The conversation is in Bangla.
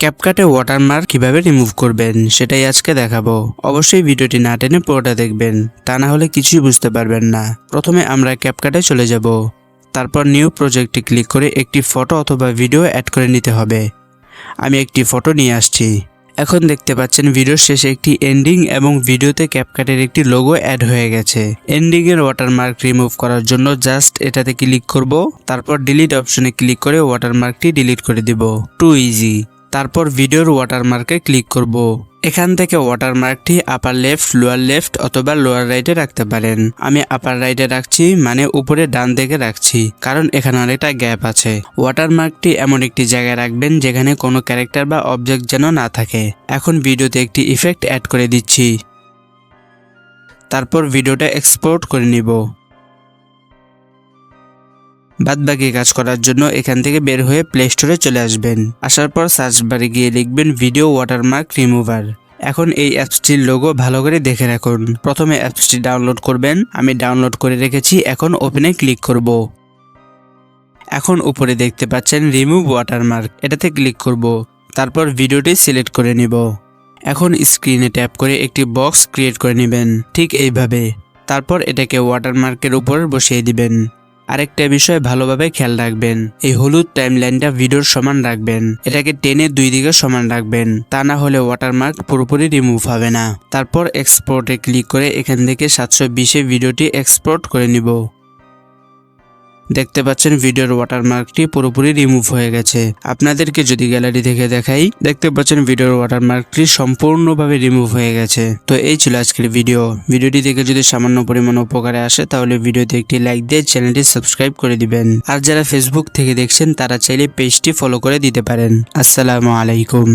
ক্যাপকাটে ওয়াটারমার্ক কীভাবে রিমুভ করবেন, সেটাই আজকে দেখাবো। অবশ্যই ভিডিওটি না টেনে পুরোটা দেখবেন, তা না হলে কিছুই বুঝতে পারবেন না। প্রথমে আমরা ক্যাপকাটে চলে যাব। তারপর নিউ প্রজেক্টে ক্লিক করে একটি ফটো অথবা ভিডিও অ্যাড করে নিতে হবে। আমি একটি ফটো নিয়ে আসছি। এখন দেখতে পাচ্ছেন ভিডিওর শেষে একটি এন্ডিং এবং ভিডিওতে ক্যাপকাটের একটি লোগো অ্যাড হয়ে গেছে। এন্ডিং এর ওয়াটারমার্ক রিমুভ করার জন্য জাস্ট এটাতে ক্লিক করব। তারপর ডিলিট অপশনে ক্লিক করে ওয়াটারমার্কটি ডিলিট করে দিব। টু ইজি তারপর ভিডিওর ওয়াটারমার্কে ক্লিক করব। এখান থেকে ওয়াটারমার্কটি আপার লেফট লোয়ার লেফট অথবা লোয়ার রাইটে রাখতে পারেন। আমি আপার রাইটে রাখছি মানে উপরে ডান দিকে রাখছি, কারণ এখানে অনেকটা গ্যাপ আছে। ওয়াটারমার্কটি এমন একটি জায়গায় রাখবেন যেখানে কোনো ক্যারেক্টার বা অবজেক্ট যেন না থাকে। এখন ভিডিওতে একটি ইফেক্ট অ্যাড করে দিচ্ছি। তারপর ভিডিওটা এক্সপোর্ট করে নিব। বাদবাকি কাজ করার জন্য এখান থেকে বের হয়ে প্লে স্টোরে চলে আসবেন। আসার পর সার্চ বারে গিয়ে লিখবেন ভিডিও ওয়াটারমার্ক রিমুভার এখন এই অ্যাপসটির লোগো ভালো করে দেখে রাখুন। প্রথমে অ্যাপসটি ডাউনলোড করবেন। আমি ডাউনলোড করে রেখেছি, এখন ওপেনে ক্লিক করব। এখন উপরে দেখতে পাচ্ছেন রিমুভ ওয়াটারমার্ক এটাতে ক্লিক করব। তারপর ভিডিওটি সিলেক্ট করে নিব। এখন স্ক্রিনে ট্যাপ করে একটি বক্স ক্রিয়েট করে নেবেন। ঠিক এইভাবে। তারপর এটাকে ওয়াটারমার্কের উপর বসিয়ে দিবেন। আরেকটা বিষয় ভালোভাবে খেয়াল রাখবেন। এই হলুদ টাইমলাইনটা ভিডিওর সমান রাখবেন। এটাকে টেনে দুই দিকে সমান রাখবেন। তা না হলে ওয়াটারমার্ক পুরোপুরি রিমুভ হবে না। তারপর এক্সপোর্টে ক্লিক করে এখান থেকে সাতশো বিশে ভিডিওটি এক্সপোর্ট করে নিব। দেখতে পাচ্ছেন ভিডিওর ওয়াটারমার্কটি পুরোপুরি রিমুভ হয়ে গেছে। আপনাদেরকে যদি গ্যালারি থেকে দেখাই, দেখতে পাচ্ছেন ভিডিওর ওয়াটারমার্কটি সম্পূর্ণভাবে রিমুভ হয়ে গেছে। তো এই ছিল আজকের ভিডিও ভিডিওটি দেখে যদি সামান্য পরিমাণ উপকারে আসে, তাহলে ভিডিওতে একটি লাইক দিয়ে চ্যানেলটি সাবস্ক্রাইব করে দিবেন। আর যারা ফেসবুক থেকে দেখছেন, তারা চাইলে পেজটি ফলো করে দিতে পারেন। আসসালামু আলাইকুম।